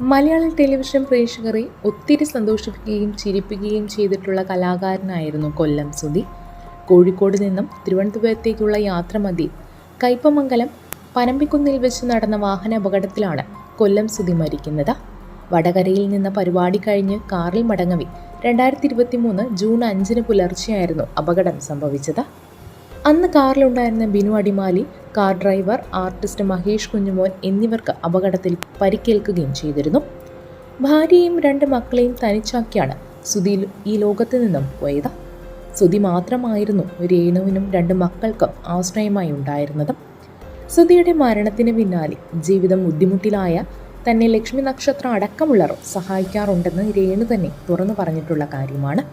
Malayalam television പ്രേക്ഷകരെ ഒത്തിരി സന്തോഷിപ്പിക്കുകയും ചിരിപ്പിക്കുകയും ചെയ്തിട്ടുള്ള കലാകാരനായിരുന്നു കൊല്ലം സുധി. കോഴിക്കോട് നിന്നും തിരുവനന്തപുരത്തേക്കുള്ള യാത്ര മതി. കയ്പമംഗലം പനമ്പിക്കുന്നിൽ വെച്ച് നടന്ന വാഹന അപകടത്തിലാണ് കൊല്ലം സുധി മരിക്കുന്നത്. വടകരയിൽ നിന്ന് പരിപാടി കഴിഞ്ഞ് കാറിൽ മടങ്ങവി. രണ്ടായിരത്തി ഇരുപത്തി മൂന്ന് ജൂൺ അഞ്ചിന് പുലർച്ചെയായിരുന്നു അപകടം സംഭവിച്ചത്. അന്ന് കാറിലുണ്ടായിരുന്ന Binu Adimali car driver artist Mahesh Kunjumon എന്നിവർക്ക് അപകടത്തിൽ പരിക്കേൽക്കുകയും ചെയ്തിരുന്നു. ഭാര്യയും രണ്ട് മക്കളെയും തനിച്ചാക്കിയാണ് സുധി ഈ ലോകത്ത് നിന്നും പോയത്. സുധി മാത്രമായിരുന്നു രേണുവിനും രണ്ട് മക്കൾക്കും ആശ്രയമായി ഉണ്ടായിരുന്നത്. സുധിയുടെ മരണത്തിന് പിന്നാലെ ജീവിതം ബുദ്ധിമുട്ടിലായ തന്നെ ലക്ഷ്മി നക്ഷത്രം അടക്കമുള്ളവർ സഹായിക്കാറുണ്ടെന്ന് രേണു തന്നെ തുറന്നു പറഞ്ഞിട്ടുള്ള കാര്യമാണ്.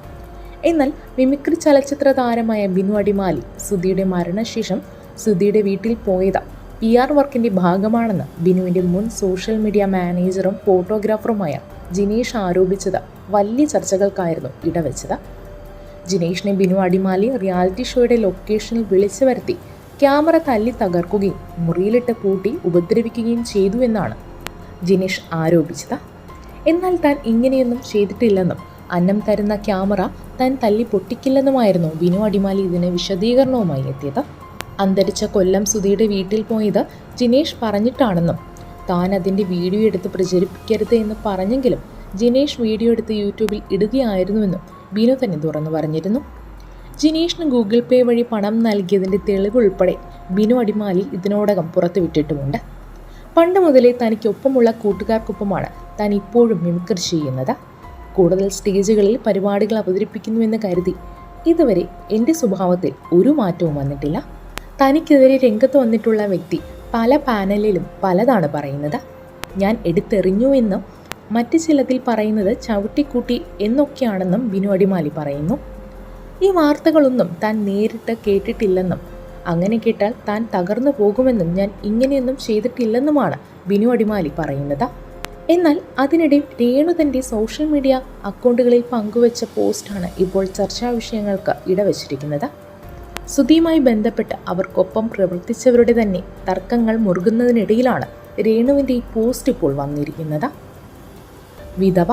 എന്നാൽ മിമിക്രി ചലച്ചിത്ര താരമായ ബിനു അടിമാലി സുധിയുടെ മരണശേഷം സുധിയുടെ വീട്ടിൽ പോയത്. പി ആർ വർക്കിന്റെ ഭാഗമാണെന്ന് ബിനുവിന്റെ മുൻ സോഷ്യൽ മീഡിയ മാനേജറും ഫോട്ടോഗ്രാഫറുമായ ജിനേഷ് ആരോപിച്ചത്. വലിയ ചർച്ചകൾക്കായിരുന്നു ഇടവെച്ചത്. ജിനേഷിനെ ബിനു അടിമാലി റിയാലിറ്റി ഷോയുടെ ലൊക്കേഷനിൽ വിളിച്ചു വരുത്തി ക്യാമറ തല്ലി തകർക്കുകയും മുറിയിലിട്ട് പൂട്ടി ഉപദ്രവിക്കുകയും ചെയ്തു എന്നാണ് ജിനേഷ് ആരോപിച്ചത്. എന്നാൽ താൻ ഇങ്ങനെയൊന്നും ചെയ്തിട്ടില്ലെന്നും അന്നം തരുന്ന ക്യാമറ താൻ തല്ലി പൊട്ടിക്കില്ലെന്നുമായിരുന്നു വിനു അടിമാലി ഇതിന് വിശദീകരണവുമായി എത്തിയത്. അന്തരിച്ച കൊല്ലം സുധിയുടെ വീട്ടിൽ പോയത് ജിനേഷ് പറഞ്ഞിട്ടാണെന്നും താൻ അതിന്റെ വീഡിയോ എടുത്ത് പ്രചരിപ്പിക്കരുത് എന്ന് പറഞ്ഞെങ്കിലും ജിനേഷ് വീഡിയോ എടുത്ത് യൂട്യൂബിൽ ഇടുകയായിരുന്നുവെന്നും ബിനു തന്നെ തുറന്നു പറഞ്ഞിരുന്നു. ജിനേഷിന് ഗൂഗിൾ പേ വഴി പണം നൽകിയതിന്റെ തെളിവ് ഉൾപ്പെടെ ബിനു അടിമാലി ഇതിനോടകം പുറത്തുവിട്ടിട്ടുമുണ്ട്. പണ്ട് മുതലേ തനിക്കൊപ്പമുള്ള കൂട്ടുകാർക്കൊപ്പമാണ് താൻ ഇപ്പോഴും മിമിക്രി ചെയ്യുന്നത്. കൂടുതൽ സ്റ്റേജുകളിൽ പരിപാടികൾ അവതരിപ്പിക്കുന്നുവെന്ന് കരുതി. ഇതുവരെ എന്റെ സ്വഭാവത്തിൽ ഒരു മാറ്റവും വന്നിട്ടില്ല. തനിക്കെതിരെ രംഗത്ത് വന്നിട്ടുള്ള വ്യക്തി പല പാനലിലും പലതാണ് പറയുന്നത്. ഞാൻ എടുത്തെറിഞ്ഞു എന്നും മറ്റു ചിലതിൽ പറയുന്നത് ചവിട്ടിക്കൂട്ടി എന്നൊക്കെയാണെന്നും ബിനു അടിമാലി പറയുന്നു. ഈ വാർത്തകളൊന്നും താൻ നേരിട്ട് കേട്ടിട്ടില്ലെന്നും അങ്ങനെ കേട്ടാൽ താൻ തകർന്നു പോകുമെന്നും ഞാൻ ഇങ്ങനെയൊന്നും ചെയ്തിട്ടില്ലെന്നുമാണ് ബിനു അടിമാലി പറയുന്നത്. എന്നാൽ അതിനിടെ രേണു തന്റെ സോഷ്യൽ മീഡിയ അക്കൗണ്ടുകളിൽ പങ്കുവച്ച പോസ്റ്റാണ് ഇപ്പോൾ ചർച്ചാ വിഷയങ്ങൾക്ക് ഇടവച്ചിരിക്കുന്നത്. സുധിയുമായി ബന്ധപ്പെട്ട് അവർക്കൊപ്പം പ്രവർത്തിച്ചവരുടെ തന്നെ തർക്കങ്ങൾ മുറുകുന്നതിനിടയിലാണ് രേണുവിന്റെ ഈ പോസ്റ്റ് ഇപ്പോൾ വന്നിരിക്കുന്നത്. വിധവ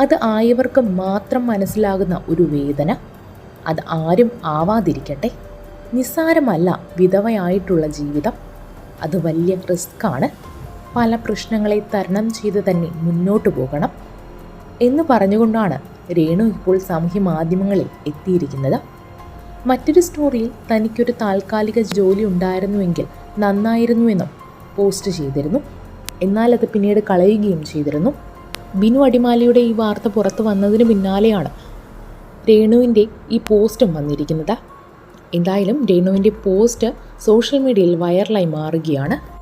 അത് ആയവർക്ക് മാത്രം മനസ്സിലാകുന്ന ഒരു വേദന. അത് ആരും ആവാതിരിക്കട്ടെ. നിസ്സാരമല്ല വിധവയായിട്ടുള്ള ജീവിതം. അത് വലിയ റിസ്ക്കാണ് പല പ്രശ്നങ്ങളെ തരണം ചെയ്ത് തന്നെ മുന്നോട്ട് പോകണം എന്ന് പറഞ്ഞുകൊണ്ടാണ് രേണു ഇപ്പോൾ സാമൂഹ്യ മാധ്യമങ്ങളിൽ എത്തിയിരിക്കുന്നത്. മറ്റൊരു സ്റ്റോറിയിൽ തനിക്കൊരു താൽക്കാലിക ജോലി ഉണ്ടായിരുന്നുവെങ്കിൽ നന്നായിരുന്നുവെന്നും പോസ്റ്റ് ചെയ്തിരുന്നു. എന്നാൽ അത് പിന്നീട് കളയുകയും ചെയ്തിരുന്നു. ബിനു അടിമാലിയുടെ ഈ വാർത്ത പുറത്തു വന്നതിന് പിന്നാലെയാണ് രേണുവിന്റെ ഈ പോസ്റ്റും വന്നിരിക്കുന്നത്. എന്തായാലും രേണുവിന്റെ പോസ്റ്റ് സോഷ്യൽ മീഡിയയിൽ വൈറലായി മാറുകയാണ്.